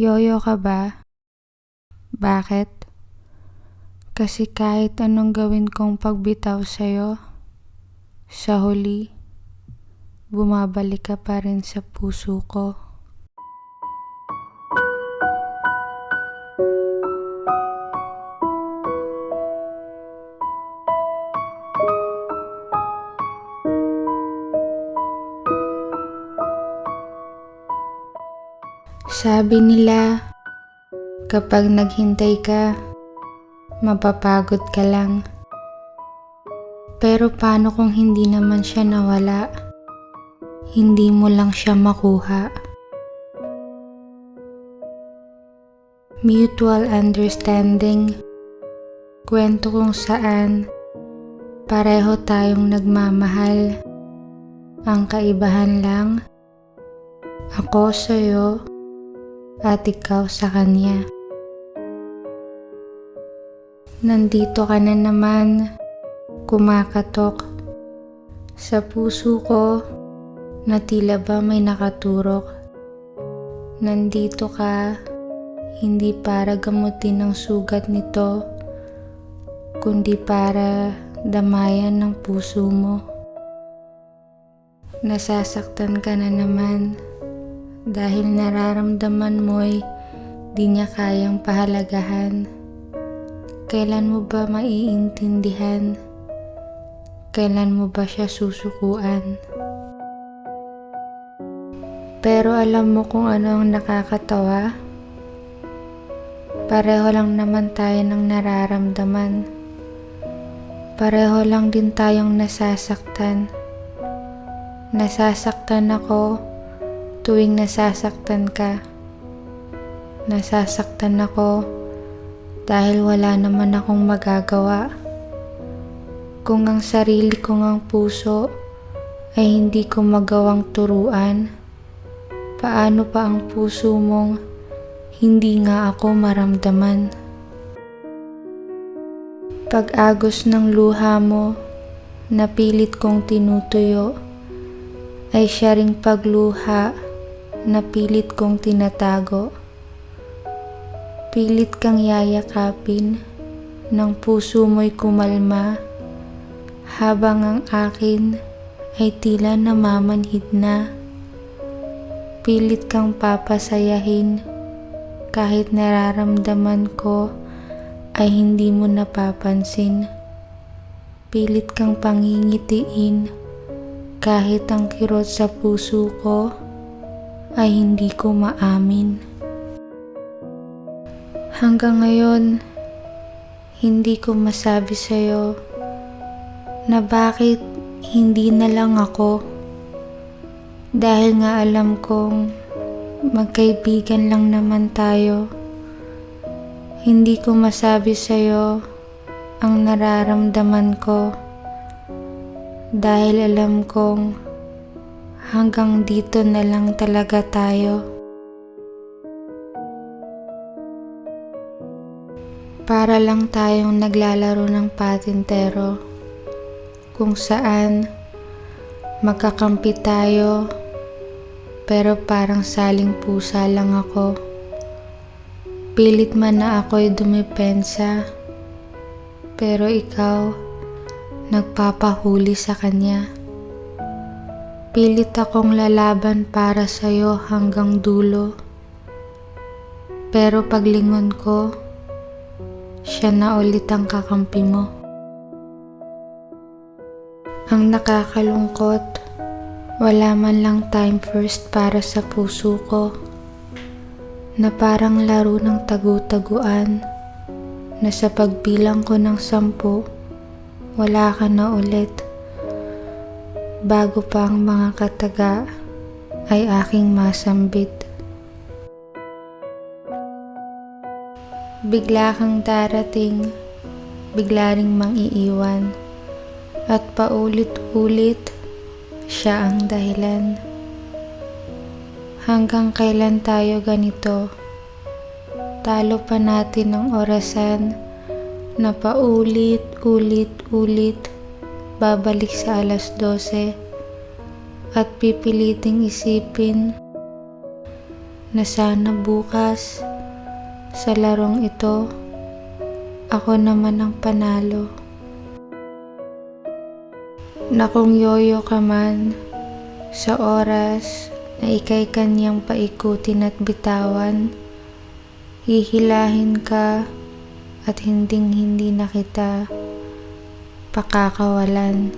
Yoyo ka ba? Bakit? Kasi kahit anong gawin kong pagbitaw sa'yo, sa huli, bumabalik ka pa rin sa puso ko. Sabi nila, kapag naghintay ka, mapapagod ka lang. Pero paano kung hindi naman siya nawala? Hindi mo lang siya makuha. Mutual understanding. Kwento kung saan pareho tayong nagmamahal. Ang kaibahan lang, ako sa'yo at ikaw sa kanya. Nandito ka na naman, kumakatok sa puso ko na tila ba may nakaturok. Nandito ka, hindi para gamutin ang sugat nito, kundi para damayan ng puso mo. Nasasaktan ka na naman dahil nararamdaman mo'y di niya kayang pahalagahan. Kailan mo ba maiintindihan? Kailan mo ba siya susukuan? Pero alam mo kung ano ang nakakatawa? Pareho lang naman tayo ng nararamdaman. Pareho lang din tayong nasasaktan. Nasasaktan ako tuwing nasasaktan ka. Nasasaktan ako dahil wala naman akong magagawa. Kung ang sarili kong ang puso ay hindi ko magawang turuan, paano pa ang puso mong hindi nga ako maramdaman? Pag-agos ng luha mo, napilit kong tinutuyo, ay siya ring pagluha na pilit kong tinatago. Pilit kang yayakapin ng puso mo'y kumalma habang ang akin ay tila namamanhid na. Pilit kang papasayahin kahit nararamdaman ko ay hindi mo napapansin. Pilit kang pangingitiin kahit ang kirot sa puso ko ay hindi ko maamin. Hanggang ngayon, hindi ko masabi sa'yo na bakit hindi na lang ako. Dahil nga alam kong magkaibigan lang naman tayo. Hindi ko masabi sa'yo ang nararamdaman ko dahil alam kong hanggang dito na lang talaga tayo. Para lang tayong naglalaro ng patintero kung saan magkakampi tayo pero parang saling pusa lang ako. Pilit man na ako'y dumipensa pero ikaw nagpapahuli sa kanya. Pilit akong lalaban para sa'yo hanggang dulo. Pero paglingon ko, siya na ulit ang kakampi mo. Ang nakakalungkot, wala man lang time first para sa puso ko na parang laro ng tagu-taguan na sa pagbilang ko ng sampu, wala ka na ulit. Bago pa ang mga kataga ay aking masambit. Bigla kang darating, bigla ring mangiiwan, at paulit-ulit siya ang dahilan. Hanggang kailan tayo ganito? Talo pa natin ang orasan na paulit-ulit-ulit babalik sa alas 12 at pipiliting isipin na sana bukas sa larong ito ako naman ang panalo. Na kung yoyo ka man sa oras na ikay kanyang paikutin at bitawan, hihilahin ka at hinding hindi na kita pakakawalan.